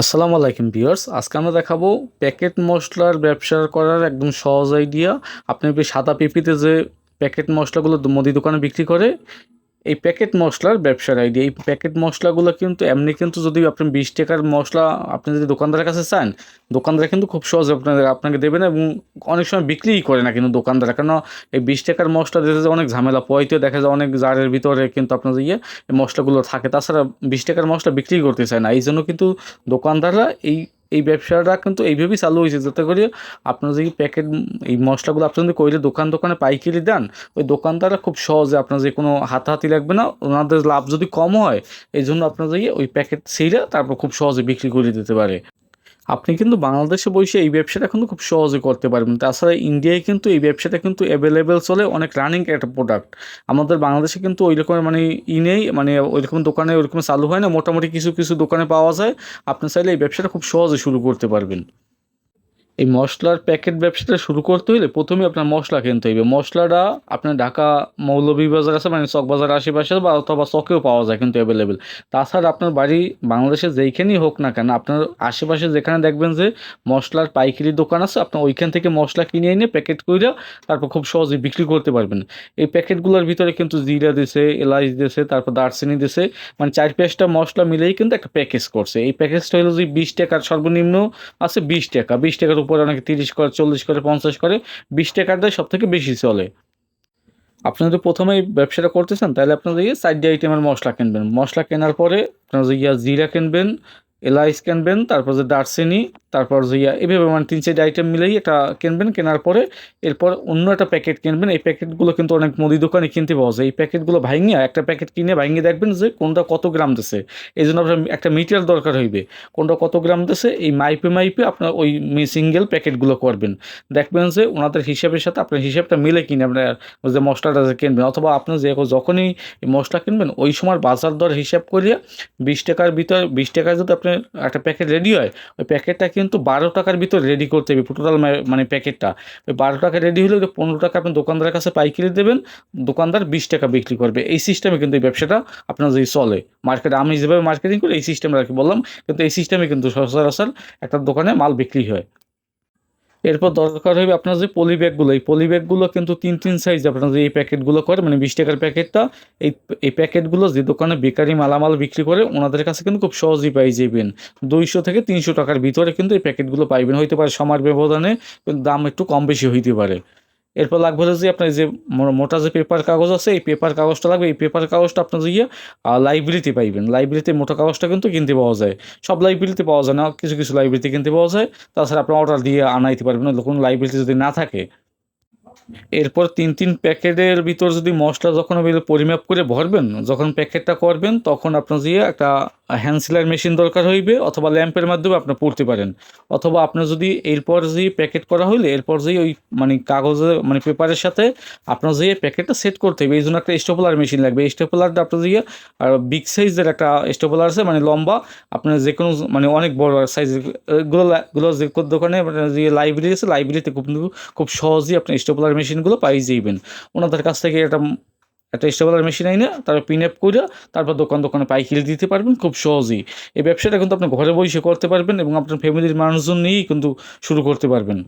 আসসালামু আলাইকুম ভিউয়ার্স। আজকে আমরা দেখাবো প্যাকেট মশলার ব্যবসা করার একদম সহজ আইডিয়া আপনি সাদা পেঁপিতে যে প্যাকেট মশলাগুলো মুদি দোকানে বিক্রি করে এই প্যাকেট মশলার ব্যবসার আইডিয়া এই প্যাকেট মশলাগুলো কিন্তু এমনি কিন্তু যদি আপনি বিশ টাকার মশলা আপনি যদি দোকানদারের কাছে চান, দোকানদার কিন্তু খুব সহজে আপনাদের, আপনাকে দেবেন এবং অনেক সময় বিক্রিই করে না কিন্তু দোকানদার। কেন? এই বিশ টাকার মশলা দিতে অনেক ঝামেলা পয়তে দেখা যায় অনেক জারের ভিতরে কিন্তু আপনার ইয়ে এই মশলাগুলো থাকে। তাছাড়া বিশ টাকার মশলা বিক্রি করতে চায় না। এই জন্য কিন্তু দোকানদাররা এই এই ব্যবসাটা কিন্তু এইভাবেই চালু হয়েছে। যাতে করে আপনার যে প্যাকেট এই মশলাগুলো আপনি যদি কইলে দোকান দোকানে পাইকারি দেন, ওই দোকানদাররা খুব সহজে আপনার যে কোনো হাতাহাতি লাগবে না, ওনাদের লাভ যদি কম হয় এই জন্য আপনার যে ওই প্যাকেট সেইটা তারপর খুব সহজে বিক্রি করে দিতে পারে। আপনি কিন্তু বাংলাদেশে বসে এই ব্যবসাটা কিন্তু খুব সহজে করতে পারবেন। তাছাড়া ইন্ডিয়ায় কিন্তু এই ব্যবসাটা কিন্তু অ্যাভেলেবেল চলে অনেক রানিং একটা প্রোডাক্ট আমাদের বাংলাদেশে কিন্তু ওই রকমের মানে ই নেই মানে ওই রকম দোকানে ওই রকম চালু হয় না। মোটামুটি কিছু কিছু দোকানে পাওয়া যায়। আপনি চাইলে এই ব্যবসাটা খুব সহজে শুরু করতে পারবেন। এই মশলার প্যাকেট ব্যবসাটা শুরু করতে হলে প্রথমে আপনার মশলা কিনতে হবে মশলাটা আপনার ঢাকা মৌলভীবাজার আছে মানে চকবাজার আশেপাশে বা অথবা চকেও পাওয়া যায় কিন্তু অ্যাভেলেবেল তাছাড়া আপনার বাড়ি বাংলাদেশে যেইখানেই হোক না কেন, আপনার আশেপাশে যেখানে দেখবেন যে মশলার পাইকারি দোকান আছে, আপনার ওইখান থেকে মশলা কিনে এনে প্যাকেট করে তারপর খুব সহজে বিক্রি করতে পারবেন। এই প্যাকেটগুলোর ভিতরে কিন্তু জিরা দিছে, এলাচ দিছে, তারপর দারচিনি দিছে মানে চার পাঁচটা মশলা মিলেই কিন্তু একটা প্যাকেজ করছে। এই প্যাকেজটা হলো যে বিশ টাকার সর্বনিম্ন আছে বিশ টাকা। বিশ টাকার অনেকে তিরিশ করে, চল্লিশ করে, পঞ্চাশ করে, বিশ টাকাটাই সব থেকে বেশি চলে। আপনি যদি প্রথমেই ব্যবসাটা করতে চান তাহলে আপনাদের ইয়ে সাইড আইটেমের মশলা কিনবেন। মশলা কেনার পরে আপনারা ইয়া জিরা কিনবেন এলাইচ কিনবেন তারপর যে দারচিনি তারপর যে ইয়া, এভাবে মানে তিন চারটে আইটেম মিলেই এটা কিনবেন কেনার পরে এরপর অন্য একটা প্যাকেট কিনবেন এই প্যাকেটগুলো কিন্তু অনেক মুদি দোকানে কিনতে পাওয়া যায়। এই প্যাকেটগুলো ভাঙিয়ে একটা প্যাকেট কিনে ভাঙিয়ে দেখবেন যে কোনটা কত গ্রাম দিছে। এই জন্য আপনার একটা মিটার দরকার হইবে। কোনটা কত গ্রাম দিছে, এই মাইপে মাইপে আপনার ওই সিঙ্গেল প্যাকেটগুলো করবেন। দেখবেন যে ওনাদের হিসাবের সাথে আপনার হিসাবটা মিলে কিনে আপনার যে মশলাটা যে কিনবেন অথবা আপনি যে যখনই মশলা কিনবেন, ওই সময় বাজার দর হিসাব করিয়া বিশ টাকার ভিতরে, বিশ টাকার যদি আপনার একটা প্যাকেট রেডি হয়, ওই প্যাকেটটা কিন্তু বারো টাকার ভিতর রেডি করতে হবে টোটাল মানে প্যাকেটটা ওই বারো টাকা রেডি হলে পনেরো টাকা আপনি দোকানদারের কাছে পাইকারি দেবেন, দোকানদার বিশ টাকা বিক্রি করবে। এই সিস্টেমে কিন্তু এই ব্যবসাটা আপনার যদি চলে মার্কেটে আমি যেভাবে মার্কেটিং করি, এই সিস্টেমে আর কি বললাম, কিন্তু এই সিস্টেমে কিন্তু সচরাচর একটা দোকানে মাল বিক্রি হয়। এরপর দরকার হবে আপনার যে পলি ব্যাগগুলো এই পলি ব্যাগগুলো কিন্তু তিন তিন সাইজ আপনার যে এই প্যাকেটগুলো করে মানে বিশ টাকার প্যাকেটটা এই এই প্যাকেটগুলো যে দোকানে বেকারি মালামাল বিক্রি করে, ওনাদের কাছে কিন্তু খুব সহজেই পাই যাবেন দুইশো থেকে তিনশো টাকার ভিতরে কিন্তু এই প্যাকেটগুলো পাইবেন। হইতে পারে সমার ব্যবধানে, কিন্তু দাম একটু কম বেশি হইতে পারে। এরপর লাগবে হলো যে আপনার যে মোটা যে পেপার কাগজ আছে, এই পেপার কাগজটা লাগবে, এই পেপার কাগজটা আপনার যে ইয়ে লাইব্রেরিতে পাইবেন। লাইব্রেরিতে মোটা কাগজটা কিন্তু কিনতে পাওয়া যায়। সব লাইব্রেরিতে পাওয়া যায় না, কিছু কিছু লাইব্রেরিতে কিনতে পাওয়া যায়। তাছাড়া আপনি অর্ডার দিয়ে আনাইতে পারবেন না কোনো লাইব্রেরিতে যদি না থাকে। এরপর তিন তিন প্যাকেটের ভিতর যদি মশলা যখন পরিমাপ করে ভরবেন, যখন প্যাকেটটা করবেন, তখন আপনার যে একটা হ্যান্ড সেলার মেশিন দরকার হইবে অথবা ল্যাম্পের মাধ্যমে আপনি পড়তে পারেন। অথবা আপনার যদি এরপর যে প্যাকেট করা হইলে, এরপর যে ওই মানে কাগজে মানে পেপারের সাথে আপনার যে প্যাকেটটা সেট করতে হবে এই জন্য একটা স্টেপলার মেশিন লাগবে। স্টেপলারটা আপনার যে আর বিগ সাইজের একটা স্টেপলার আছে মানে লম্বা, আপনার যে কোনো মানে অনেক বড় সাইজের এগুলো যে কোন দোকানে মানে যে লাইব্রেরি আছে লাইব্রেরিতে খুব খুব সহজেই আপনি স্টেপলার মেশিনগুলো পাই যাইবেন। ওনাদের কাছ থেকে একটা একটা স্টেবলার মেশিন আইনে, তারপর পিন আপ করে তারপর দোকান দোকানে পাইকারি দিতে পারবেন খুব সহজেই। এই ব্যবসাটা কিন্তু আপনি ঘরে বসে করতে পারবেন এবং আপনার ফ্যামিলির মানুষজন নিয়েই কিন্তু শুরু করতে পারবেন।